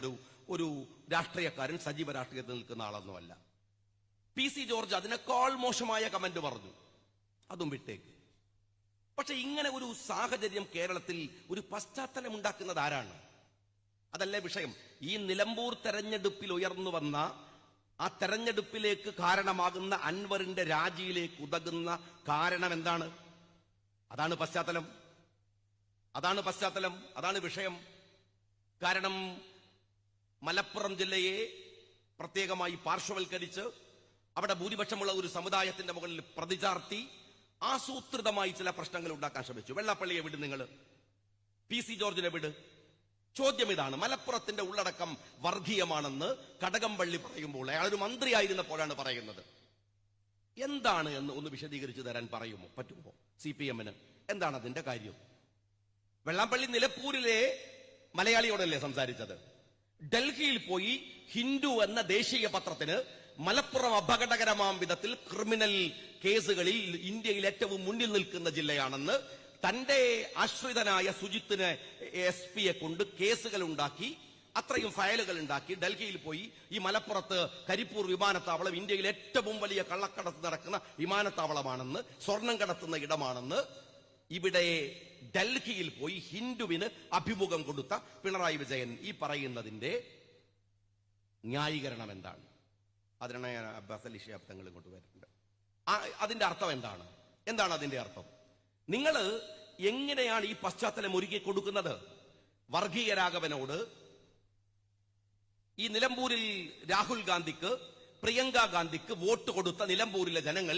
ഒരു ഒരു രാഷ്ട്രീയക്കാരൻ സജീവ രാഷ്ട്രീയത്തിൽ നിൽക്കുന്ന ആളൊന്നുമല്ല. പി സി ജോർജ് അതിനേക്കാൾ മോശമായ കമന്റ് പറഞ്ഞു. അതും വിട്ടേക്ക്. പക്ഷെ ഇങ്ങനെ ഒരു സാഹചര്യം കേരളത്തിൽ ഒരു പശ്ചാത്തലം ഉണ്ടാക്കുന്നത് ആരാണ്? അതല്ലേ വിഷയം. ഈ നിലമ്പൂർ തെരഞ്ഞെടുപ്പിൽ ഉയർന്നു വന്ന ആ തെരഞ്ഞെടുപ്പിലേക്ക് കാരണമാകുന്ന അൻവറിന്റെ രാജിയിലേക്ക് ഉതകുന്ന കാരണം എന്താണ്? അതാണ് പശ്ചാത്തലം. അതാണ് പശ്ചാത്തലം. അതാണ് വിഷയം. കാരണം മലപ്പുറം ജില്ലയെ പ്രത്യേകമായി പാർശ്വവൽക്കരിച്ച് അവിടെ ഭൂരിപക്ഷമുള്ള ഒരു സമുദായത്തിന്റെ മുകളിൽ പ്രതിചാർത്തി ആസൂത്രിതമായി ചില പ്രശ്നങ്ങൾ ഉണ്ടാക്കാൻ ശ്രമിച്ചു. വെള്ളാപ്പള്ളിയെ വിട് നിങ്ങൾ പി സി ജോർജിനെ വിട്. ചോദ്യം ഇതാണ്. മലപ്പുറത്തിന്റെ ഉള്ളടക്കം വർഗീയമാണെന്ന് കടകംപള്ളി പറയുമ്പോൾ അയാൾ ഒരു മന്ത്രിയായിരുന്നപ്പോഴാണ് പറയുന്നത്. എന്താണ് എന്ന് ഒന്ന് വിശദീകരിച്ചു തരാൻ പറയുമോ? പറ്റുമോ? സി പി എമ്മിന്. എന്താണ് അതിന്റെ കാര്യം? വെള്ളാപ്പള്ളി നിലപ്പൂരിലെ മലയാളിയോടല്ലേ സംസാരിച്ചത്? ഡൽഹിയിൽ പോയി ഹിന്ദു എന്ന ദേശീയ പത്രത്തിന് മലപ്പുറം അപകടകരമാം വിധത്തിൽ ക്രിമിനൽ കേസുകളിൽ ഇന്ത്യയിൽ ഏറ്റവും മുന്നിൽ നിൽക്കുന്ന ജില്ലയാണെന്ന് തന്റെ ആശ്രിതനായ സുജിത്തിന് എസ് പിയെ കൊണ്ട് കേസുകൾ ഉണ്ടാക്കി അത്രയും ഫയലുകൾ ഉണ്ടാക്കി. ഡൽഹിയിൽ പോയി ഈ മലപ്പുറത്ത് കരിപ്പൂർ വിമാനത്താവളം ഇന്ത്യയിൽ ഏറ്റവും വലിയ കള്ളക്കടത്ത് നടക്കുന്ന വിമാനത്താവളമാണെന്ന് സ്വർണം കടത്തുന്ന ഇടമാണെന്ന് ഇവിടെ ഡൽഹിയിൽ പോയി ഹിന്ദുവിന് അഭിമുഖം കൊടുത്ത പിണറായി വിജയൻ ഈ പറയുന്നതിന്റെ ന്യായീകരണം എന്താണ്? അതിനാണ് ഞാൻ അബ്ബാസ് അലി ഷിഹാബ് തങ്ങൾ ഇങ്ങോട്ട് വരുന്നുണ്ട് അതിന്റെ അർത്ഥം എന്താണ്? എന്താണ് അതിന്റെ അർത്ഥം? നിങ്ങൾ എങ്ങനെയാണ് ഈ പശ്ചാത്തലം ഒരുക്കി കൊടുക്കുന്നത്? വർഗീയ രാഘവനോട് ഈ നിലമ്പൂരിൽ രാഹുൽ ഗാന്ധിക്ക് പ്രിയങ്ക ഗാന്ധിക്ക് വോട്ട് കൊടുത്ത നിലമ്പൂരിലെ ജനങ്ങൾ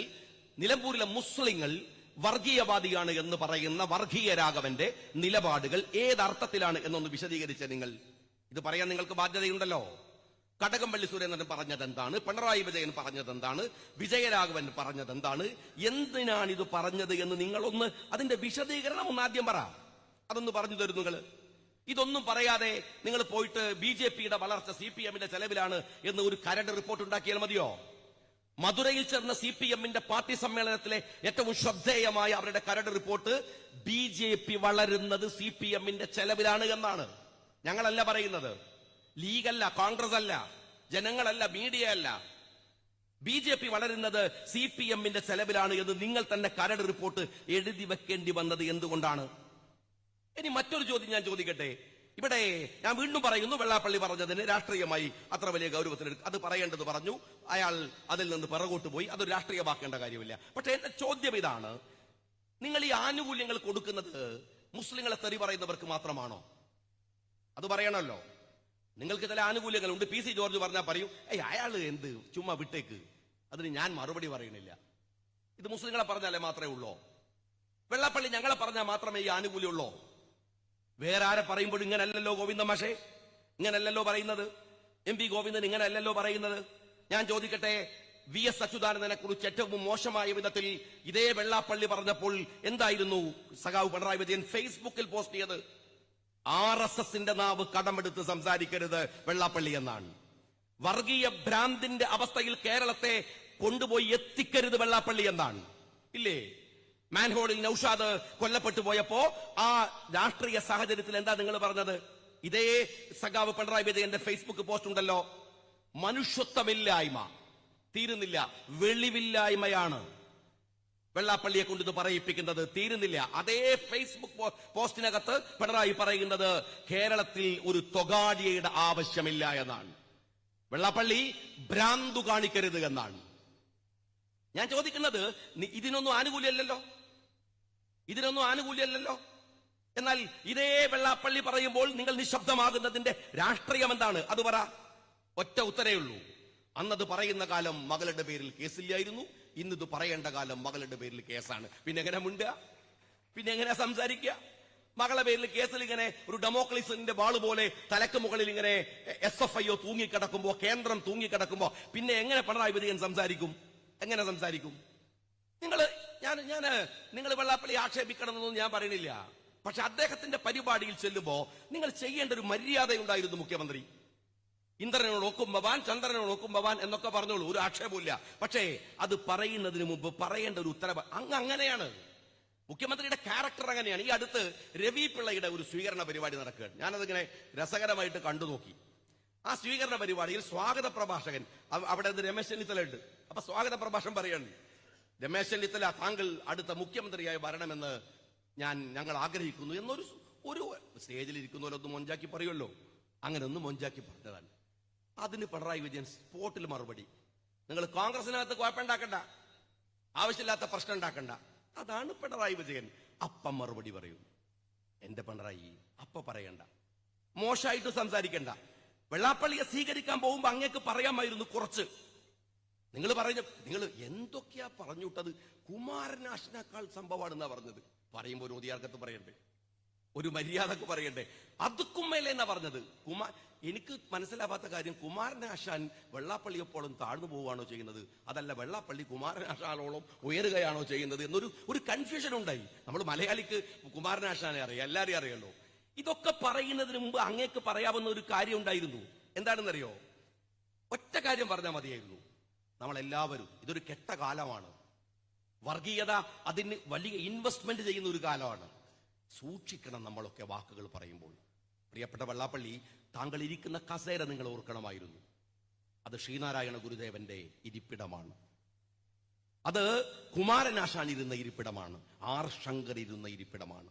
നിലമ്പൂരിലെ മുസ്ലിങ്ങൾ വർഗീയവാദിയാണ് എന്ന് പറയുന്ന വർഗീയ രാഘവന്റെ നിലപാടുകൾ ഏതർത്ഥത്തിലാണ് എന്നൊന്ന് വിശദീകരിച്ച നിങ്ങൾ. ഇത് പറയാൻ നിങ്ങൾക്ക് ബാധ്യതയുണ്ടല്ലോ. കടകംപള്ളി സുരേന്ദ്രൻ പറഞ്ഞത് എന്താണ് പിണറായി വിജയൻ പറഞ്ഞത് എന്താണ് വിജയരാഘവൻ പറഞ്ഞത് എന്താണ് എന്തിനാണ് ഇത് പറഞ്ഞത് എന്ന് നിങ്ങളൊന്ന് അതിന്റെ വിശദീകരണം ഒന്ന് ആദ്യം പറ. അതൊന്ന് പറഞ്ഞു തരും നിങ്ങൾ. ഇതൊന്നും പറയാതെ നിങ്ങൾ പോയിട്ട് ബി ജെ പിയുടെ വളർച്ച സി പി എമ്മിന്റെ ചെലവിലാണ് എന്ന് ഒരു കരട് റിപ്പോർട്ട് ഉണ്ടാക്കിയാൽ മതിയോ? മധുരയിൽ ചേർന്ന സി പി എമ്മിന്റെ പാർട്ടി സമ്മേളനത്തിലെ ഏറ്റവും ശ്രദ്ധേയമായ അവരുടെ കരട് റിപ്പോർട്ട് ബി ജെ പി വളരുന്നത് സി പി എമ്മിന്റെ ചെലവിലാണ് എന്നാണ്. ഞങ്ങളല്ല പറയുന്നത്. ലീഗല്ല കോൺഗ്രസ് അല്ല ജനങ്ങളല്ല മീഡിയ അല്ല ബി ജെ പി വളരുന്നത് സി പി എമ്മിന്റെ ചെലവിലാണ് എന്ന് നിങ്ങൾ തന്നെ കരട് റിപ്പോർട്ട് എഴുതി വെക്കേണ്ടി വന്നത് എന്തുകൊണ്ടാണ്? ഇനി മറ്റൊരു ചോദ്യം ഞാൻ ചോദിക്കട്ടെ. ഇവിടെ ഞാൻ വീണ്ടും പറയുന്നു വെള്ളാപ്പള്ളി പറഞ്ഞതിന് രാഷ്ട്രീയമായി അത്ര വലിയ ഗൗരവത്തിന് അത് പറയേണ്ടത് പറഞ്ഞു. അയാൾ അതിൽ നിന്ന് പിറകോട്ട് പോയി. അതൊരു രാഷ്ട്രീയമാക്കേണ്ട കാര്യമില്ല. പക്ഷെ എന്റെ ചോദ്യം ഇതാണ്. നിങ്ങൾ ഈ ആനുകൂല്യങ്ങൾ കൊടുക്കുന്നത് മുസ്ലിങ്ങളെ തെറി പറയുന്നവർക്ക് മാത്രമാണോ? അത് പറയണല്ലോ നിങ്ങൾക്ക് ചില ആനുകൂല്യങ്ങളുണ്ട്. പി സി ജോർജ് പറഞ്ഞാൽ പറയും ഏയ് അയാൾ എന്ത്? ചുമ്മാ വിട്ടേക്ക്. അതിന് ഞാൻ മറുപടി പറയണില്ല ഇത് മുസ്ലിങ്ങളെ പറഞ്ഞാലേ മാത്രമേ ഉള്ളൂ? വെള്ളപ്പള്ളി ഞങ്ങളെ പറഞ്ഞാൽ മാത്രമേ ഈ ആനുകൂല്യമുള്ളൂ വേറെ ആരെ പറയുമ്പോൾ ഇങ്ങനല്ലല്ലോ ഗോവിന്ദ മാഷേ. ഇങ്ങനല്ലല്ലോ പറയുന്നത്. എം പി ഗോവിന്ദൻ ഇങ്ങനല്ലല്ലോ പറയുന്നത്. ഞാൻ ചോദിക്കട്ടെ വി എസ് അച്യുതാനന്ദനെ കുറിച്ച് ഏറ്റവും മോശമായ വിധത്തിൽ ഇതേ വെള്ളാപ്പള്ളി പറഞ്ഞപ്പോൾ എന്തായിരുന്നു? സഖാവ് പിണറായി വിജയൻ ഫേസ്ബുക്കിൽ പോസ്റ്റ് ചെയ്തത് ആർ എസ് എസിന്റെ നാവ് കടമെടുത്ത് സംസാരിക്കരുത് വെള്ളാപ്പള്ളി എന്നാണ്. വർഗീയ ഭ്രാന്തിന്റെ അവസ്ഥയിൽ കേരളത്തെ കൊണ്ടുപോയി എത്തിക്കരുത് വെള്ളാപ്പള്ളി എന്നാണ്. ഇല്ലേ? മാൻഹോളിൽ നൌഷാദ് കൊല്ലപ്പെട്ടു പോയപ്പോ ആ രാഷ്ട്രീയ സാഹചര്യത്തിൽ എന്താ നിങ്ങൾ പറഞ്ഞത്? ഇതേ സഖാവ് പിണറായി വിജയന്റെ ഫേസ്ബുക്ക് പോസ്റ്റ് ഉണ്ടല്ലോ. മനുഷ്യത്വമില്ലായ്മ. തീരുന്നില്ല. വെളിവില്ലായ്മയാണ്. വെള്ളാപ്പള്ളിയെ കൊണ്ട് ഇത് പറയിപ്പിക്കുന്നത്. തീരുന്നില്ല. അതേ ഫേസ്ബുക്ക് പോസ്റ്റിനകത്ത് പിണറായി പറയുന്നത് കേരളത്തിൽ ഒരു തൊഗാഡിയയുടെ ആവശ്യമില്ല എന്നാണ്. വെള്ളാപ്പള്ളി ഭ്രാന്തു കാണിക്കരുത് എന്നാണ്. ഞാൻ ചോദിക്കുന്നത് ഇതിനൊന്നും ആനുകൂല്യമല്ലല്ലോ ഇതിനൊന്നും ആനുകൂല്യമല്ലല്ലോ. എന്നാൽ ഇതേ വെള്ളാപ്പള്ളി പറയുമ്പോൾ നിങ്ങൾ നിശബ്ദമാകുന്നതിന്റെ രാഷ്ട്രീയം എന്താണ് അത് പറ. ഒറ്റ ഉത്തരേ ഉള്ളൂ. അന്നത് പറയുന്ന കാലം മകളുടെ പേരിൽ കേസില്ലായിരുന്നു. ഇന്നിത് പറയേണ്ട കാലം മകളുടെ പേരിൽ കേസാണ്. പിന്നെ എങ്ങനെ മുണ്ടുക? പിന്നെ എങ്ങനെ സംസാരിക്കുക? മകളെ പേരിൽ കേസിൽ ഇങ്ങനെ ഒരു ഡെമോക്രസിന്റെ വാൾ പോലെ തലക്ക് മുകളിൽ ഇങ്ങനെ എസ് എഫ് ഐ ഒ തൂങ്ങിക്കിടക്കുമ്പോ കേന്ദ്രം തൂങ്ങിക്കിടക്കുമ്പോ പിന്നെ എങ്ങനെ പിണറായി വിജയൻ സംസാരിക്കും? എങ്ങനെ സംസാരിക്കും? നിങ്ങൾ ഞാൻ ഞാൻ നിങ്ങൾ വെള്ളാപ്പള്ളി ആക്ഷേപിക്കണമെന്നൊന്നും ഞാൻ പറയണില്ല പക്ഷെ അദ്ദേഹത്തിന്റെ പരിപാടിയിൽ ചെല്ലുമ്പോ നിങ്ങൾ ചെയ്യേണ്ട ഒരു മര്യാദയുണ്ടായിരുന്നു മുഖ്യമന്ത്രി. ഇന്ദ്രനോട് ചന്ദ്രനെ നോക്കും ഭവാൻ എന്നൊക്കെ പറഞ്ഞോളൂ ഒരു ആക്ഷേപമില്ല പക്ഷേ അത് പറയുന്നതിന് മുമ്പ് പറയേണ്ട ഒരു ഉത്തരവ് അങ്ങ് അങ്ങനെയാണ്. മുഖ്യമന്ത്രിയുടെ ക്യാരക്ടർ അങ്ങനെയാണ്. ഈ അടുത്ത് രവി പിള്ളയുടെ ഒരു സ്വീകരണ പരിപാടി നടക്കുകയാണ്. ഞാനതിങ്ങനെ രസകരമായിട്ട് കണ്ടു നോക്കി. ആ സ്വീകരണ പരിപാടിയിൽ സ്വാഗത പ്രഭാഷകൻ അവിടെ രമേശ് ചെന്നിത്തല ഉണ്ട് അപ്പൊ സ്വാഗത പ്രഭാഷണം പറയാണ് രമേശ് ചെന്നിത്തല താങ്കൾ അടുത്ത മുഖ്യമന്ത്രിയായി വരണമെന്ന് ഞാൻ ഞങ്ങൾ ആഗ്രഹിക്കുന്നു എന്നൊരു ഒരു സ്റ്റേജിൽ ഇരിക്കുന്നവരൊന്നും മൊഞ്ചാക്കി പറയുമല്ലോ. അങ്ങനെ ഒന്ന് മൊഞ്ചാക്കി പറഞ്ഞതാണ്. അതിന് പിണറായി വിജയൻ സ്പോട്ടിൽ മറുപടി. നിങ്ങൾ കോൺഗ്രസിനകത്ത് കുഴപ്പമുണ്ടാക്കണ്ട. ആവശ്യമില്ലാത്ത പ്രശ്നം ഉണ്ടാക്കണ്ട. അതാണ് പിണറായി വിജയൻ. അപ്പം മറുപടി പറയും. എന്റെ പിണറായി അപ്പ പറയണ്ട. മോശമായിട്ട് സംസാരിക്കണ്ട. വെള്ളാപ്പള്ളിയെ സ്വീകരിക്കാൻ പോകുമ്പോ അങ്ങേക്ക് പറയാമായിരുന്നു കുറച്ച്. നിങ്ങൾ പറഞ്ഞു നിങ്ങൾ എന്തൊക്കെയാ പറഞ്ഞു വിട്ടത് കുമാരനാശിനേക്കാൾ സംഭവമാണെന്നാ പറഞ്ഞത്. പറയുമ്പോൾ ഒരു ഓതിയാർക്കത്ത് പറയണ്ടേ? ഒരു മര്യാദയ്ക്ക് പറയണ്ടേ? അതുക്കും മേലെ എന്നാ പറഞ്ഞത്. കുമാർ എനിക്ക് മനസ്സിലാവാത്ത കാര്യം കുമാരനാശാൻ വെള്ളാപ്പള്ളിയെപ്പോഴും താഴ്ന്നു പോവുകയാണോ ചെയ്യുന്നത്? അതല്ല വെള്ളാപ്പള്ളി കുമാരനാശാനോളം ഉയരുകയാണോ ചെയ്യുന്നത് എന്നൊരു ഒരു കൺഫ്യൂഷൻ ഉണ്ടായി. നമ്മൾ മലയാളിക്ക് കുമാരനാശാനെ അറിയാം എല്ലാവരെയും അറിയാലോ. ഇതൊക്കെ പറയുന്നതിന് മുമ്പ് അങ്ങേക്ക് പറയാവുന്ന ഒരു കാര്യം ഉണ്ടായിരുന്നു. എന്താണെന്നറിയോ? ഒറ്റ കാര്യം പറഞ്ഞാൽ മതിയായിരുന്നു. നമ്മളെല്ലാവരും ഇതൊരു കെട്ട കാലമാണ്. വർഗീയത അതിന് വലിയ ഇൻവെസ്റ്റ്മെന്റ് ചെയ്യുന്ന ഒരു കാലമാണ്. സൂക്ഷിക്കണം നമ്മളൊക്കെ വാക്കുകൾ പറയുമ്പോൾ. പ്രിയപ്പെട്ട വെള്ളാപ്പള്ളി താങ്കൾ ഇരിക്കുന്ന കസേര നിങ്ങൾ ഓർക്കണമായിരുന്നു. അത് ശ്രീനാരായണ ഗുരുദേവന്റെ ഇരിപ്പിടമാണ്. അത് കുമാരനാശാൻ ഇരുന്ന ഇരിപ്പിടമാണ്. ആർ ശങ്കർ ഇരുന്ന ഇരിപ്പിടമാണ്.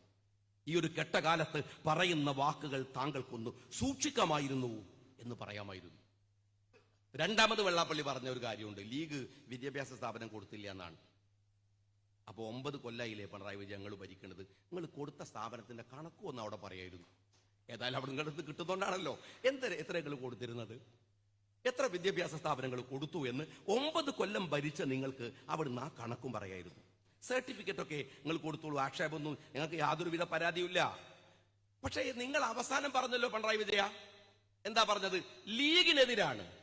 ഈ ഒരു കെട്ടകാലത്ത് പറയുന്ന വാക്കുകൾ താങ്കൾക്കൊന്ന് സൂക്ഷിക്കാമായിരുന്നു എന്ന് പറയാമായിരുന്നു. രണ്ടാമത് വെള്ളാപ്പള്ളി പറഞ്ഞ ഒരു കാര്യമുണ്ട്. ലീഗ് വിദ്യാഭ്യാസ സ്ഥാപനം കൊടുത്തില്ല എന്നാണ്. അപ്പോൾ ഒമ്പത് കൊല്ലായില്ലേ പിണറായി വിജയൻ ഞങ്ങൾ ഭരിക്കുന്നത് നിങ്ങൾ കൊടുത്ത സ്ഥാപനത്തിന്റെ കണക്കും ഒന്ന് അവിടെ പറയായിരുന്നു. ഏതായാലും അവിടെ നിങ്ങളുടെ കിട്ടുന്നോണ്ടാണല്ലോ. എന്ത് എത്ര നിങ്ങൾ കൊടുത്തിരുന്നത്? എത്ര വിദ്യാഭ്യാസ സ്ഥാപനങ്ങൾ കൊടുത്തു എന്ന് ഒമ്പത് കൊല്ലം ഭരിച്ച നിങ്ങൾക്ക് അവിടുന്ന് ആ കണക്കും പറയായിരുന്നു. സർട്ടിഫിക്കറ്റ് ഒക്കെ നിങ്ങൾ കൊടുത്തോളൂ. ആക്ഷേപമൊന്നും ഞങ്ങൾക്ക് യാതൊരുവിധ പരാതിയില്ല പക്ഷേ നിങ്ങൾ അവസാനം പറഞ്ഞല്ലോ പിണറായി വിജയ. എന്താ പറഞ്ഞത്? ലീഗിനെതിരാണ്.